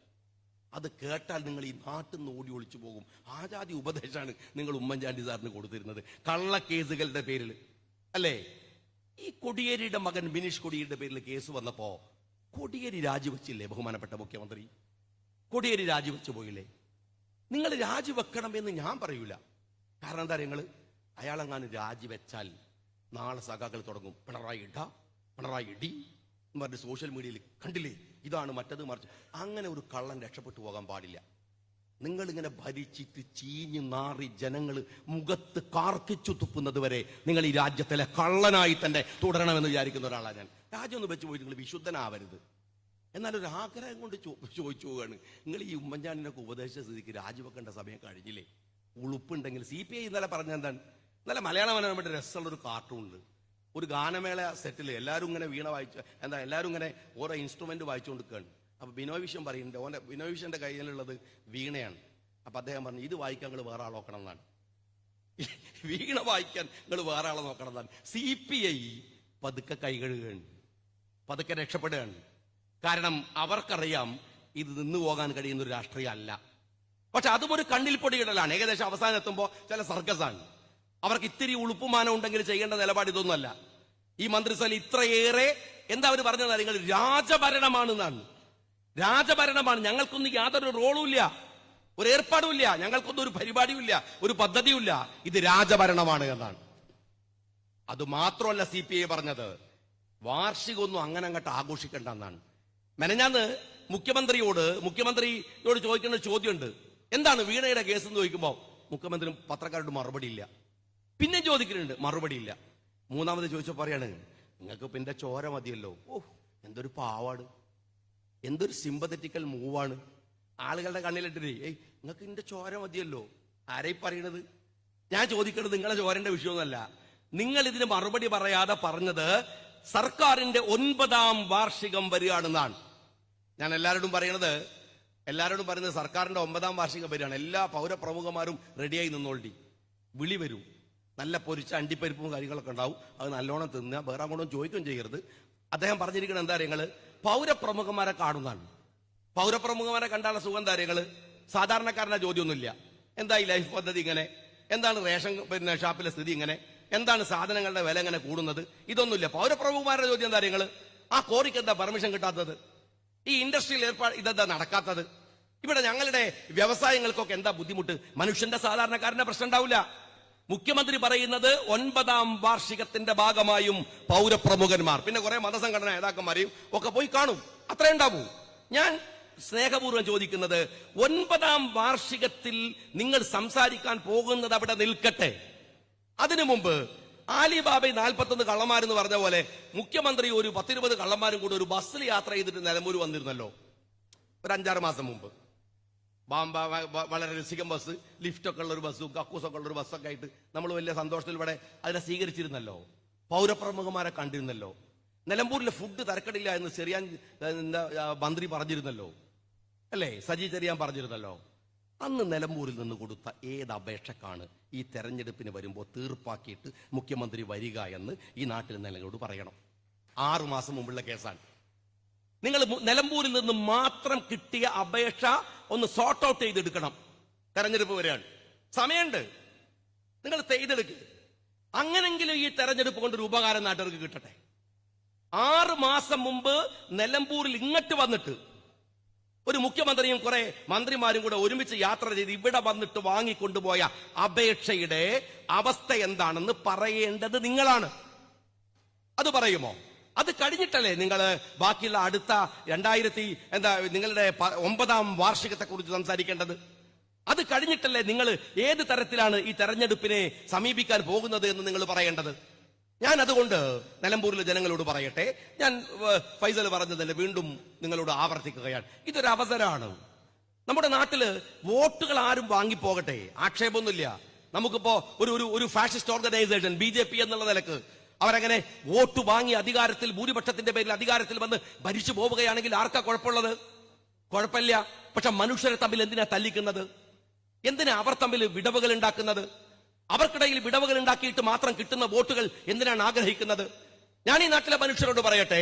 അത് കേട്ടാൽ നിങ്ങൾ ഈ നാട്ടിൽ നിന്ന് ഓടി ഒളിച്ചു പോകും. ആജാതി ഉപദേശമാണ് നിങ്ങൾ ഉമ്മൻചാണ്ടി സാറിന് കൊടുത്തിരുന്നത്. കള്ളക്കേസുകളുടെ പേരിൽ. അല്ലേ? ഈ കൊടിയേരിയുടെ മകൻ ബിനീഷ് കൊടിയേരിയുടെ പേരിൽ കേസ് വന്നപ്പോ കൊടിയേരി രാജിവെച്ചില്ലേ ബഹുമാനപ്പെട്ട മുഖ്യമന്ത്രി? കൊടിയേരി രാജിവെച്ചു പോയില്ലേ? നിങ്ങൾ രാജിവെക്കണമെന്ന് ഞാൻ പറയൂല. കാരണം എന്താ നിങ്ങൾ അയാളെങ്ങാനും രാജിവെച്ചാൽ നാളെ സഖാക്കൾ തുടങ്ങും. പിണറായി ഇട പിണറായി ഇടി. എന്ന് സോഷ്യൽ മീഡിയയിൽ കണ്ടില്ലേ? ഇതാണ് മറ്റത് മറിച്ച്. അങ്ങനെ ഒരു കള്ളൻ രക്ഷപ്പെട്ടു പോകാൻ പാടില്ല. നിങ്ങൾ ഇങ്ങനെ ഭരിച്ചിട്ട് ചീഞ്ഞു നാറി ജനങ്ങൾ മുഖത്ത് കാർക്കിച്ചു തുപ്പുന്നത് വരെ നിങ്ങൾ ഈ രാജ്യത്തിലെ കള്ളനായി തന്നെ തുടരണമെന്ന് വിചാരിക്കുന്ന ഒരാളാണ് ഞാൻ. രാജ്യം ഒന്ന് വെച്ച് പോയി നിങ്ങൾ വിശുദ്ധനാവരുത്. എന്നാൽ ഒരു ആഗ്രഹം കൊണ്ട് ചോദിച്ചു പോവുകയാണ്. നിങ്ങൾ ഈ ഉമ്മൻചാണ്ടിനൊക്കെ ഉപദേശിച്ച സ്ഥിതിക്ക് രാജിവെക്കേണ്ട സമയം കഴിഞ്ഞില്ലേ? ഉളുപ്പുണ്ടെങ്കിൽ സി പി ഐ ഇന്നലെ പറഞ്ഞ എന്താണ്? ഇന്നലെ മലയാള മനോരമയുടെ രസമുള്ള ഒരു കാർട്ടൂൺ ഉണ്ട്. ഒരു ഗാനമേള സെറ്റിൽ എല്ലാവരും ഇങ്ങനെ വീണ വായിച്ച എന്താ എല്ലാവരും ഇങ്ങനെ ഓരോ ഇൻസ്ട്രുമെന്റ് വായിച്ചുകൊണ്ടിരിക്കുകയാണ് അപ്പൊ ബിനോയ് വിഷൻ പറയുന്നുണ്ട് ഓന്റെ ബിനോയ് വിഷന്റെ കയ്യിലുള്ളത് വീണയാണ്. അപ്പൊ അദ്ദേഹം പറഞ്ഞു ഇത് വായിക്കാൻ നിങ്ങൾ വേറെ ആൾ നോക്കണം എന്നാണ്. വീണ വായിക്കാൻ നിങ്ങൾ വേറെ ആളെ നോക്കണം എന്നാണ്. സി പി ഐ പതുക്കെ കൈകഴുകുകയാണ് പതുക്കെ രക്ഷപ്പെടുകയാണ്. കാരണം അവർക്കറിയാം ഇത് നിന്നു പോകാൻ കഴിയുന്ന ഒരു രാഷ്ട്രീയം അല്ല പക്ഷെ അതും ഒരു കണ്ണിൽ പൊടിയിടലാണ് ഏകദേശം അവസാനം എത്തുമ്പോൾ ചില സർക്കസാണ് അവർക്ക് ഇത്തിരി ഉളുപ്പുമാനം ഉണ്ടെങ്കിൽ ചെയ്യേണ്ട നിലപാട് ഇതൊന്നുമല്ല. ഈ മന്ത്രിസഭയിൽ ഇത്രയേറെ എന്താ അവർ പറഞ്ഞത്? നിങ്ങൾ രാജഭരണമാണെന്നാണ്. രാജഭരണമാണ്. ഞങ്ങൾക്കൊന്നും യാതൊരു റോളും ഇല്ല. ഒരു ഏർപ്പാടും ഇല്ല. ഞങ്ങൾക്കൊന്നും ഒരു പരിപാടിയും ഇല്ല. ഒരു പദ്ധതിയും ഇല്ല. ഇത് രാജഭരണമാണ് എന്നാണ്. അത് മാത്രമല്ല സി പി ഐ പറഞ്ഞത്. വാർഷികമൊന്നും അങ്ങനെ അങ്ങോട്ട് ആഘോഷിക്കേണ്ട എന്നാണ്. മെനഞ്ഞാന്ന് മുഖ്യമന്ത്രിയോട് മുഖ്യമന്ത്രിയോട് ചോദിക്കേണ്ട ചോദ്യമുണ്ട്. എന്താണ് വീണയുടെ കേസ് എന്ന് ചോദിക്കുമ്പോൾ മുഖ്യമന്ത്രി പത്രക്കാരോട് മറുപടി ഇല്ല. പിന്നെ ചോദിക്കുന്നുണ്ട് മറുപടിയില്ല. മൂന്നാമത് ചോദിച്ചോ പറയാണ് നിങ്ങൾക്ക് പിന്നെ ചോര മതിയല്ലോ. ഓ എന്തൊരു പാവാണ്. എന്തൊരു സിമ്പത്തറ്റിക്കൽ മൂവാണ് ആളുകളുടെ കണ്ണിലിട്ടിട്ടേ ഏയ് നിങ്ങൾക്ക് എന്റെ ചോര മതിയല്ലോ. ആരായി പറയണത്? ഞാൻ ചോദിക്കുന്നത് നിങ്ങളെ ചോരന്റെ വിഷയമൊന്നുമല്ല. നിങ്ങൾ ഇതിന് മറുപടി പറയാതെ പറഞ്ഞത് സർക്കാരിന്റെ ഒൻപതാം വാർഷികം വരികയാണെന്നാണ്. ഞാൻ എല്ലാവരോടും പറയണത് എല്ലാവരോടും പറയുന്നത് സർക്കാരിന്റെ ഒമ്പതാം വാർഷികം വരികയാണ്. എല്ലാ പൗരപ്രമുഖന്മാരും റെഡിയായി നിന്നോളി. വിളി വരും. നല്ല പൊരിച്ച അണ്ടിപ്പരിപ്പും കാര്യങ്ങളൊക്കെ ഉണ്ടാവും. അത് നല്ലോണം തിന്നുക. വേറെ അങ്ങോട്ടും ചോദിക്കുകയും ചെയ്യരുത്. അദ്ദേഹം പറഞ്ഞിരിക്കുന്നത് എന്താ നിങ്ങൾ? പൗരപ്രമുഖന്മാരെ കാണുന്നതാണ്. പൗരപ്രമുഖന്മാരെ കണ്ടാലുള്ള സുഖം താരങ്ങൾ സാധാരണക്കാരന്റെ ചോദ്യമൊന്നുമില്ല. എന്താ ഈ ലൈഫ് പദ്ധതി ഇങ്ങനെ? എന്താണ് റേഷൻ പിന്നെ ഷാപ്പിലെ സ്ഥിതി ഇങ്ങനെ? എന്താണ് സാധനങ്ങളുടെ വില ഇങ്ങനെ കൂടുന്നത്? ഇതൊന്നുമില്ല. പൗരപ്രമുഖന്മാരുടെ ചോദ്യം എന്താ നിങ്ങൾ? ആ കോറിക്ക് എന്താ പെർമിഷൻ കിട്ടാത്തത്? ഈ ഇൻഡസ്ട്രിയിൽ ഏർപ്പാട് ഇതെന്താ നടക്കാത്തത്? ഇവിടെ ഞങ്ങളുടെ വ്യവസായങ്ങൾക്കൊക്കെ എന്താ ബുദ്ധിമുട്ട്? മനുഷ്യന്റെ സാധാരണക്കാരന്റെ പ്രശ്നം ഉണ്ടാവില്ല. മുഖ്യമന്ത്രി പറയുന്നത് ഒൻപതാം വാർഷികത്തിന്റെ ഭാഗമായും പൗരപ്രമുഖന്മാർ. പിന്നെ കുറെ മതസംഘടന നേതാക്കന്മാരെയും ഒക്കെ പോയി കാണും. അത്രേ ഉണ്ടാവൂ. ഞാൻ സ്നേഹപൂർവം ചോദിക്കുന്നത് ഒൻപതാം വാർഷികത്തിൽ നിങ്ങൾ സംസാരിക്കാൻ പോകുന്നത് അവിടെ നിൽക്കട്ടെ. അതിനു മുമ്പ് ആലിബാബ നാൽപ്പത്തൊന്ന് കള്ളന്മാരെന്ന് പറഞ്ഞ പോലെ മുഖ്യമന്ത്രി ഒരു പത്തിരുപത് കള്ളന്മാരും കൂടെ ഒരു ബസ്സിൽ യാത്ര ചെയ്തിട്ട് നിലമ്പൂർ വന്നിരുന്നല്ലോ. ഒരു അഞ്ചാറ് മാസം മുമ്പ്. ബാമ്പ വളരെ രസികം ബസ് ലിഫ്റ്റ് ഒക്കെ ഉള്ള ഒരു ബസ്സും കക്കൂസൊക്കെ ഉള്ള ഒരു ബസ്സൊക്കെ ആയിട്ട് നമ്മൾ വലിയ സന്തോഷത്തിൽ ഇവിടെ അതിനെ സ്വീകരിച്ചിരുന്നല്ലോ. പൗരപ്രമുഖന്മാരെ കണ്ടിരുന്നല്ലോ. നിലമ്പൂരിലെ ഫുഡ് തരക്കടില്ല എന്ന് ചെറിയാൻ മന്ത്രി പറഞ്ഞിരുന്നല്ലോ. അല്ലേ? സജി ചെറിയാൻ പറഞ്ഞിരുന്നല്ലോ. അന്ന് നിലമ്പൂരിൽ നിന്ന് കൊടുത്ത ഏത് അപേക്ഷക്കാണ് ഈ തെരഞ്ഞെടുപ്പിന് വരുമ്പോൾ തീർപ്പാക്കിയിട്ട് മുഖ്യമന്ത്രി വരിക എന്ന് ഈ നാട്ടിൽ നിലങ്ങളോട് പറയണം. ആറു മാസം മുമ്പുള്ള കേസാണ്. നിങ്ങൾ നിലമ്പൂരിൽ നിന്ന് മാത്രം കിട്ടിയ അപേക്ഷ ഒന്ന് സോർട്ട് ഔട്ട് ചെയ്തെടുക്കണം. തെരഞ്ഞെടുപ്പ് വരെയാണ്. സമയമുണ്ട്. നിങ്ങൾ ചെയ്തെടുക്കുക അങ്ങനെങ്കിലും ഈ തെരഞ്ഞെടുപ്പ് കൊണ്ടൊരു ഉപകാരം നാട്ടുകാർക്ക് കിട്ടട്ടെ. ആറ് മാസം മുമ്പ് നിലമ്പൂരിൽ ഇങ്ങോട്ട് വന്നിട്ട് ഒരു മുഖ്യമന്ത്രിയും കുറെ മന്ത്രിമാരും കൂടെ ഒരുമിച്ച് യാത്ര ചെയ്ത് ഇവിടെ വന്നിട്ട് വാങ്ങിക്കൊണ്ടുപോയ അപേക്ഷയുടെ അവസ്ഥ എന്താണെന്ന് പറയേണ്ടത് നിങ്ങളാണ്. അത് പറയുമോ? അത് കഴിഞ്ഞിട്ടല്ലേ നിങ്ങൾ ബാക്കിയുള്ള അടുത്ത രണ്ടായിരത്തി എന്താ നിങ്ങളുടെ ഒമ്പതാം വാർഷികത്തെ കുറിച്ച് സംസാരിക്കേണ്ടത്? അത് കഴിഞ്ഞിട്ടല്ലേ നിങ്ങൾ ഏത് തരത്തിലാണ് ഈ തെരഞ്ഞെടുപ്പിനെ സമീപിക്കാൻ പോകുന്നത് എന്ന് നിങ്ങൾ പറയേണ്ടത്? ഞാൻ അതുകൊണ്ട് നിലമ്പൂരിലെ ജനങ്ങളോട് പറയട്ടെ. ഞാൻ ഫൈസൽ പറഞ്ഞതല്ലേ വീണ്ടും നിങ്ങളോട് ആവർത്തിക്കുകയാണ്. ഇതൊരു അവസരമാണ്. നമ്മുടെ നാട്ടിൽ വോട്ടുകൾ ആരും വാങ്ങിപ്പോകട്ടെ? ആക്ഷേപമൊന്നുമില്ല. നമുക്കിപ്പോ ഒരു ഒരു fascist organisation B J P എന്നുള്ള നിലയ്ക്ക് അവരങ്ങനെ വോട്ട് വാങ്ങി അധികാരത്തിൽ ഭൂരിപക്ഷത്തിന്റെ പേരിൽ അധികാരത്തിൽ വന്ന് ഭരിച്ചു പോവുകയാണെങ്കിൽ ആർക്കാ കുഴപ്പമുള്ളത്? കുഴപ്പമില്ല. പക്ഷെ മനുഷ്യരെ തമ്മിൽ എന്തിനാ തല്ലിക്കുന്നത്? എന്തിനാ അവർ തമ്മിൽ വിടവുകൾ ഉണ്ടാക്കുന്നത്? അവർക്കിടയിൽ വിടവുകൾ ഉണ്ടാക്കിയിട്ട് മാത്രം കിട്ടുന്ന വോട്ടുകൾ എന്തിനാണ് ആഗ്രഹിക്കുന്നത്? ഞാൻ ഈ നാട്ടിലെ മനുഷ്യരോട് പറയട്ടെ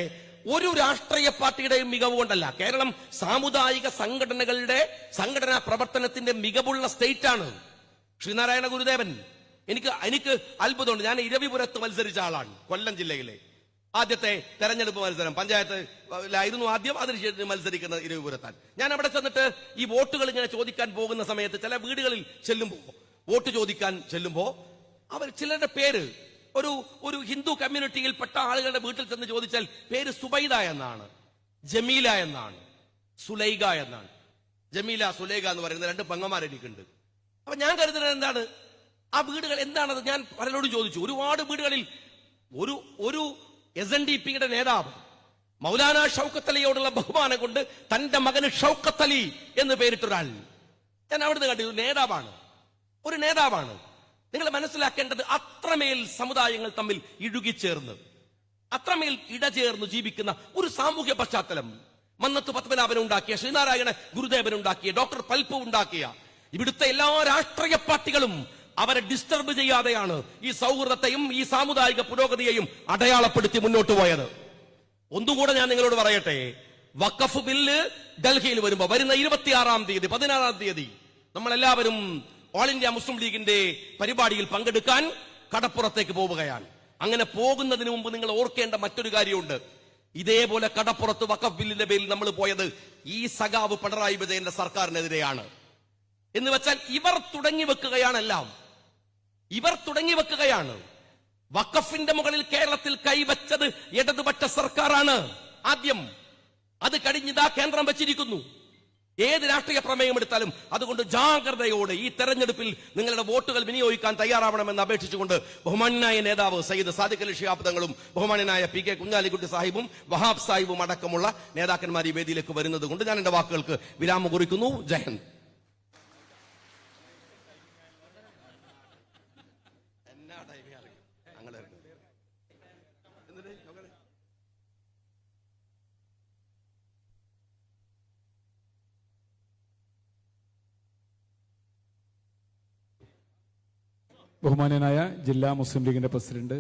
ഒരു രാഷ്ട്രീയ പാർട്ടിയുടെയും മികവ് കൊണ്ടല്ല. കേരളം സാമുദായിക സംഘടനകളുടെ സംഘടനാ പ്രവർത്തനത്തിന്റെ മികവുള്ള സ്റ്റേറ്റ് ആണ് ശ്രീനാരായണ ഗുരുദേവൻ എനിക്ക് എനിക്ക് അത്ഭുതമുണ്ട്. ഞാൻ ഇരവിപുരത്ത് മത്സരിച്ച ആളാണ്. കൊല്ലം ജില്ലയിലെ ആദ്യത്തെ തെരഞ്ഞെടുപ്പ് മത്സരം. പഞ്ചായത്ത് ആയിരുന്നു ആദ്യം അതിനുശേഷം മത്സരിക്കുന്നത് ഇരവിപുരത്താൻ ഞാൻ അവിടെ ചെന്നിട്ട് ഈ വോട്ടുകൾ ഇങ്ങനെ ചോദിക്കാൻ പോകുന്ന സമയത്ത് ചില വീടുകളിൽ ചെല്ലുമ്പോൾ വോട്ട് ചോദിക്കാൻ ചെല്ലുമ്പോൾ അവർ ചിലരുടെ പേര് ഒരു ഒരു ഹിന്ദു കമ്മ്യൂണിറ്റിയിൽപ്പെട്ട ആളുകളുടെ വീട്ടിൽ ചെന്ന് ചോദിച്ചാൽ പേര് സുബൈദ എന്നാണ് ജമീല എന്നാണ് സുലൈഖ എന്നാണ്. ജമീല സുലൈഖ എന്ന് പറയുന്ന രണ്ട് പെങ്ങന്മാരെനിക്കുണ്ട്. അപ്പൊ ഞാൻ കരുതുന്നത് എന്താണ്? ആ വീടുകൾ എന്താണത് ഞാൻ പലരോടും ചോദിച്ചു. ഒരുപാട് വീടുകളിൽ ഒരു ഒരു എസ് എൻ ഡി പിയുടെ നേതാവ് മൗലാന ഷൗക്കത്തലിയോടുള്ള ബഹുമാനം കൊണ്ട് തന്റെ മകന് ഷൗക്കത്തലി എന്ന് പേരിട്ടൊരാൾ. ഞാൻ അവിടുന്ന് കണ്ടു നേതാവാണ്. ഒരു നേതാവാണ്. നിങ്ങൾ മനസ്സിലാക്കേണ്ടത് അത്രമേൽ സമുദായങ്ങൾ തമ്മിൽ ഇഴുകിച്ചേർന്ന് അത്രമേൽ ഇടചേർന്ന് ജീവിക്കുന്ന ഒരു സാമൂഹ്യ പശ്ചാത്തലം. മന്നത്ത് പത്മനാഭൻ ഉണ്ടാക്കിയ ശ്രീനാരായണ ഗുരുദേവൻ ഉണ്ടാക്കിയ ഡോക്ടർ പൽപ്പ് ഉണ്ടാക്കിയ ഇവിടുത്തെ എല്ലാ രാഷ്ട്രീയ പാർട്ടികളും അവരെ ഡിസ്റ്റർബ് ചെയ്യാതെയാണ് ഈ സൗഹൃദത്തെയും ഈ സാമുദായിക പുരോഗതിയെയും അടയാളപ്പെടുത്തി മുന്നോട്ട് പോയത്. ഒന്നുകൂടെ ഞാൻ നിങ്ങളോട് പറയട്ടെ. വക്കഫ് ബില്ല് ഡൽഹിയിൽ വരുമ്പോ വരുന്ന ഇരുപത്തിയാറാം തീയതി പതിനാറാം തീയതി നമ്മൾ എല്ലാവരും ഓൾ ഇന്ത്യ മുസ്ലിം ലീഗിന്റെ പരിപാടിയിൽ പങ്കെടുക്കാൻ കടപ്പുറത്തേക്ക് പോവുകയാണ്. അങ്ങനെ പോകുന്നതിന് മുമ്പ് നിങ്ങൾ ഓർക്കേണ്ട മറ്റൊരു കാര്യമുണ്ട്. ഇതേപോലെ കടപ്പുറത്ത് വക്കഫ് ബില്ലിന്റെ പേരിൽ നമ്മൾ പോയത് ഈ സഖാവ് പിണറായി വിജയന്റെ സർക്കാരിനെതിരെയാണ്. എന്ന് വെച്ചാൽ ഇവർ തുടങ്ങി വെക്കുകയാണെല്ലാം. ഇവർ തുടങ്ങി വെക്കുകയാണ്. വഖഫിന്റെ മുകളിൽ കേരളത്തിൽ കൈവച്ചത് ഇടതുപക്ഷ സർക്കാരാണ്. ആദ്യം അത് കഴിഞ്ഞിതാ കേന്ദ്രം വച്ചിരിക്കുന്നു. ഏത് രാഷ്ട്രീയ പ്രമേയം എടുത്താലും അതുകൊണ്ട് ജാഗ്രതയോടെ ഈ തെരഞ്ഞെടുപ്പിൽ നിങ്ങളുടെ വോട്ടുകൾ വിനിയോഗിക്കാൻ തയ്യാറാവണമെന്ന് അപേക്ഷിച്ചുകൊണ്ട് ബഹുമാനായ നേതാവ് സയ്യിദ് സാദിഖ് അലി ഷിയാബ്ദങ്ങളും ബഹുമാനായ പി കെ കുഞ്ഞാലിക്കുട്ടി സാഹിബും വഹാബ് സാഹിബും അടക്കമുള്ള നേതാക്കന്മാർ ഈ വേദിയിലേക്ക് വരുന്നത് കൊണ്ട് ഞാൻ എന്റെ വാക്കുകൾക്ക് വിരാമം കുറിക്കുന്നു. ജയന്ത് ബഹുമാന്യനായ ജില്ലാ മുസ്ലിം ലീഗിന്റെ പ്രസിഡന്റ്